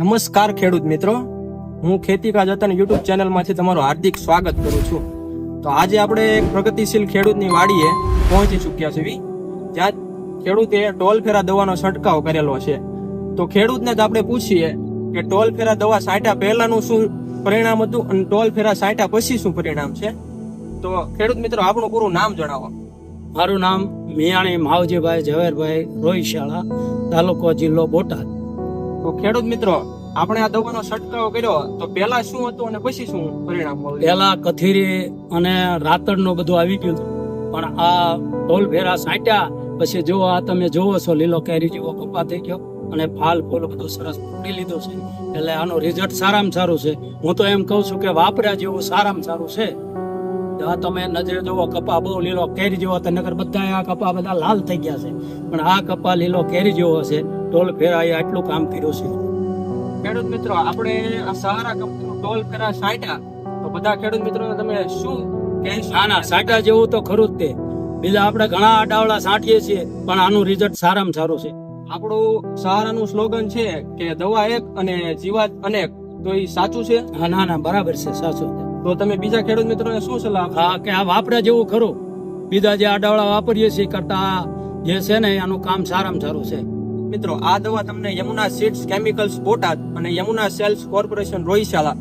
નમસ્કાર ખેડૂત મિત્રો. હું ખેતી કા જતન યુટ્યુબ ચેનલમાંથી તમારું હાર્દિક સ્વાગત કરું છું. તો આજે આપણે એક પ્રગતિશીલ ખેડૂતની વાડીએ પહોંચી ચૂક્યા છીએ જ્યાં ખેડૂતે ટોલ ફેરા દવાનો છંટકાવ કરેલો છે. તો ખેડૂતને જ આપણે પૂછીએ કે ટોલ ફેરા દવા છાંટ્યા પહેલાનું શું પરિણામ હતું અને ટોલ ફેરા છાંટ્યા પછી શું પરિણામ છે? તો ખેડૂત મિત્રો આપણું પૂરું નામ જણાવો. મારું નામ મિયાણી માવજીભાઈ ઝવેરભાઈ રોહિશાળા તાલુકો જિલ્લો બોટાદ. તો ખેડૂત મિત્રો, આપણે આ દવાનો છંટકાવ કર્યો, તો પહેલા શું હતું અને પછી શું પરિણામ પેલા કથીરી અને રાતડનું બધું આવી ગયું. પણ આ ઢોલ ભેરા સાંટ્યા, પછી જો આ તમે જોવો છો, લીલો કેરી જેવો કપા થઈ ગયો, અને ફાલ ફૂલ બધું સરસ ફૂટી લીધું છે. એટલે આનું રિઝલ્ટ સારામાં સારું છે. હું તો એમ કહું છું કે વાપર્યા જેવું સારામાં સારું છે. આ તમે નજરે જોવો, કપા બહુ લીલો કેરી જેવો નગર બધા આ કપા બધા લાલ થઈ ગયા છે. પણ આ કપા લીલો કેરી જેવો છે. ઢોલ ફેરા આટલું કામ કર્યું છે. ખેડૂત મિત્રો આપણે આ સહારા કંપનીનું ટોલ ફેરા સાંટા તો બધા ખેડૂત મિત્રોને તમે શું કહેશો ના ના સાંટા જેવું તો ખરું જ તે. બીજા આપણે ઘણા આડાવડા સાંટીએ છીએ પણ આનું રિઝલ્ટ સારામાં સારું છે. આપણું સહારાનું સ્લોગન છે કે દવા એક અને જીવાત અનેક. તો એ સાચું છે? હા ના ના બરાબર છે સાચું તો તમે બીજા ખેડૂત મિત્રોને શું સલાહ હા કે આ વાપર્યા જેવું ખરું. બીજા જે આડાવડા વાપરીએ છીએ કરતા જે છે ને આનું કામ સારામાં સારું છે. મિત્રો, આ દવા તમને યમુના સીડ્સ, કેમિકલ્સ, બોટાદ અને યમુના સેલ્સ કોર્પોરેશન રોહિશાલા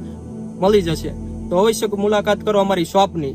મળી જશે. તો અવશ્ય મુલાકાત કરો અમારી શોપની.